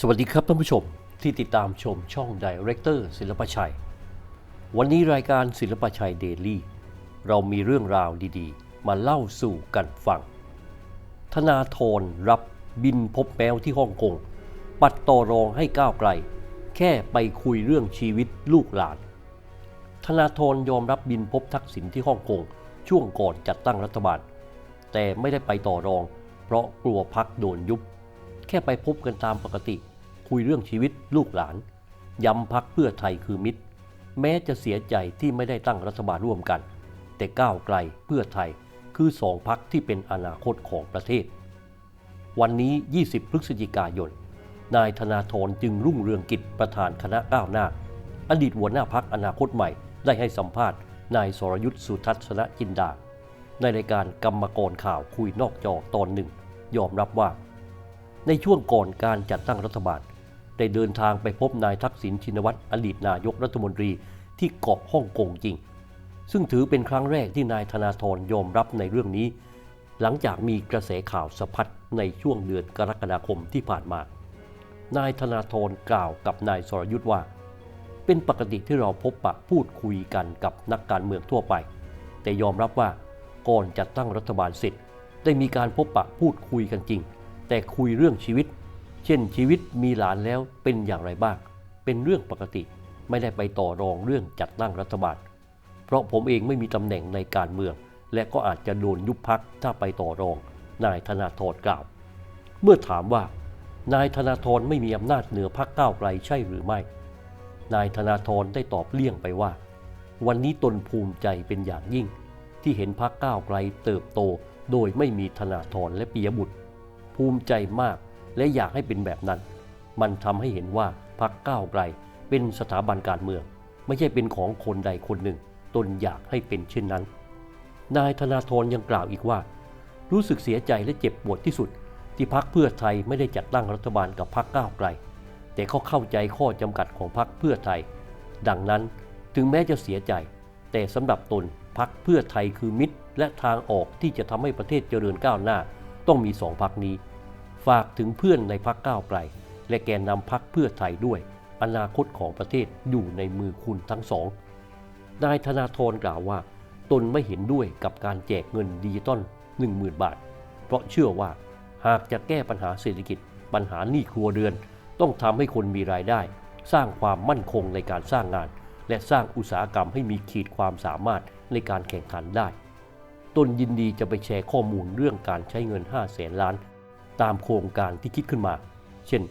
สวัสดีครับท่านผู้ชมที่ติดตามชมช่อง Director ศิลปชัย วันนี้รายการศิลปชัยเดลี่เรามีเรื่องราวดีๆ มาเล่าสู่กันฟัง ธนาธรรับบินพบแมวที่ฮ่องกง ปัดต่อรองให้ก้าวไกล แค่ไปคุยเรื่องชีวิตลูกหลาน ธนาธรยอมรับบินพบทักษิณที่ฮ่องกง ช่วงก่อนจัดตั้งรัฐบาล แต่ไม่ได้ไปต่อรอง เพราะกลัวพักโดนยุบ แค่ไปพบกันตามปกติ คุยเรื่องชีวิตลูกหลาน ย้ำพักเพื่อไทยคือมิตร แม้จะเสียใจที่ไม่ได้ตั้งรัฐบาลร่วมกัน แต่ก้าวไกลเพื่อไทยคือสองพักที่เป็นอนาคตของประเทศ วันนี้ 20 พฤศจิกายน นายธนาธรจึงรุ่งเรืองกิจประธานคณะก้าวหน้า อดีตหัวหน้าพักอนาคตใหม่ได้ให้สัมภาษณ์ นายสรยุทธ์สุทัศนจินดา ในรายการกรรมกรข่าวคุยนอกจอตอนหนึ่ง ยอมรับว่า ในช่วงก่อนการจัดตั้งรัฐบาล ได้เดินทางไปพบนายทักษิณชินวัตรอดีตนายกรัฐมนตรีที่เกาะฮ่องกงจริง ซึ่งถือเป็นครั้งแรกที่นายธนาธรยอมรับในเรื่องนี้ หลังจากมีกระแสข่าวสะพัดในช่วงเดือนกรกฎาคมที่ผ่านมา นายธนาธรกล่าวกับนายสรยุทธ์ว่า เป็นปกติที่เราพบปะพูดคุยกันกับนักการเมืองทั่วไป แต่ยอมรับว่าก่อนจัดตั้งรัฐบาลเสร็จได้มีการพบปะพูดคุยกันจริง แต่คุยเรื่องชีวิต เช่นชีวิตมีหลานแล้วเป็นอย่างไรบ้าง เป็นเรื่องปกติไม่ได้ไปต่อรองเรื่องจัดตั้งรัฐบาล เพราะผมเองไม่มีตำแหน่งในการเมือง และก็อาจจะโดนยุบพักถ้าไปต่อรอง นายธนาธรกล่าว เมื่อถามว่านายธนาธรไม่มีอำนาจเหนือพักก้าวไกลใช่หรือไม่ นายธนาธรได้ตอบเลี่ยงไปว่า วันนี้ตนภูมิใจเป็นอย่างยิ่ง ที่เห็นพักก้าวไกลเติบโตโดยไม่มีธนาธรและปิยบุตร ภูมิใจมาก และอยากให้เป็นแบบนั้น มันทำให้เห็นว่าพักก้าวไกลเป็นสถาบันการเมือง ไม่ใช่เป็นของคนใดคนหนึ่ง ตนอยากให้เป็นเช่นนั้น นายธนาธรยังกล่าวอีกว่า รู้สึกเสียใจและเจ็บปวดที่สุด ที่พักเพื่อไทยไม่ได้จัดตั้งรัฐบาลกับพักก้าวไกล แต่เขาเข้าใจข้อจำกัดของพักเพื่อไทย ดังนั้นถึงแม้จะเสียใจ แต่สำหรับตนพักเพื่อไทยคือมิตร และทางออกที่จะทำให้ประเทศเจริญก้าวหน้า ต้องมีสองพักนี้ ฝากถึงเพื่อนในพักก้าวไกล และแกนนำพักเพื่อไทยด้วย อนาคตของประเทศอยู่ในมือคุณทั้งสอง นายธนาธรกล่าวว่า ตนไม่เห็นด้วยกับการแจกเงินดิจิตอล10,000 บาท เพราะเชื่อว่าหากจะแก้ปัญหาเศรษฐกิจ ปัญหาหนี้ครัวเรือน ต้องทำให้คนมีรายได้ สร้างความมั่นคงในการสร้างงาน และสร้างอุตสาหกรรมให้มีขีดความสามารถในการแข่งขันได้ ตนยินดีจะไปแชร์ข้อมูลเรื่องการใช้เงิน 5 0 0แสนล้าน ตามโครงการที่คิดขึ้นมา เช่น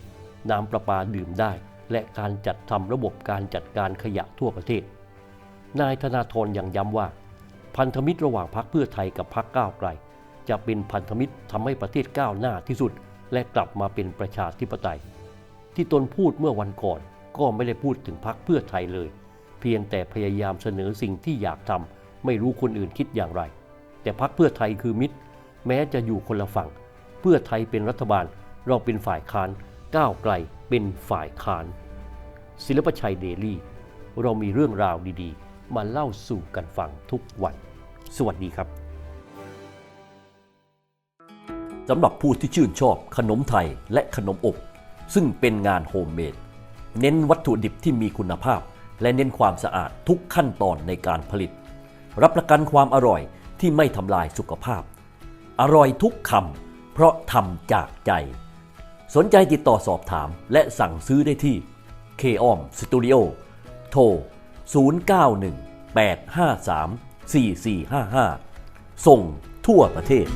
น้ำประปาดื่มได้ และการจัดทำระบบการจัดการขยะทั่วประเทศ นายธนาธรยังย้ำว่า พันธมิตรระหว่างพรรคเพื่อไทยกับพรรคก้าวไกล จะเป็นพันธมิตรทำให้ประเทศก้าวหน้าที่สุด และกลับมาเป็นประชาธิปไตย ที่ตนพูดเมื่อวันก่อนก็ไม่ได้พูดถึงพรรคเพื่อไทยเลย เพียงแต่พยายามเสนอสิ่งที่อยากทำไม่รู้คนอื่นคิดอย่างไร แต่พรรคเพื่อไทยคือมิตร แม้จะอยู่คนละฝั่ง เพื่อไทยเป็นรัฐบาล เราเป็นฝ่ายค้านก้าวไกลเป็นฝ่ายค้าน ศิลปชัยเดลี่ เรามีเรื่องราวดีๆ มาเล่าสู่กันฟังทุกวัน สวัสดีครับสำหรับผู้ที่ชื่นชอบขนมไทยและขนมอบ ซึ่งเป็นงานโฮมเมดเน้นวัตถุดิบที่มีคุณภาพ และเน้นความสะอาดทุกขั้นตอนในการผลิต รับประกันความอร่อย ที่ไม่ทำลายสุขภาพ อร่อยทุกคำเพราะทำจากใจ สนใจติดต่อสอบถามและสั่งซื้อได้ที่ k ออมสตูดิโอโทร 091 853 4455 ส่งทั่วประเทศ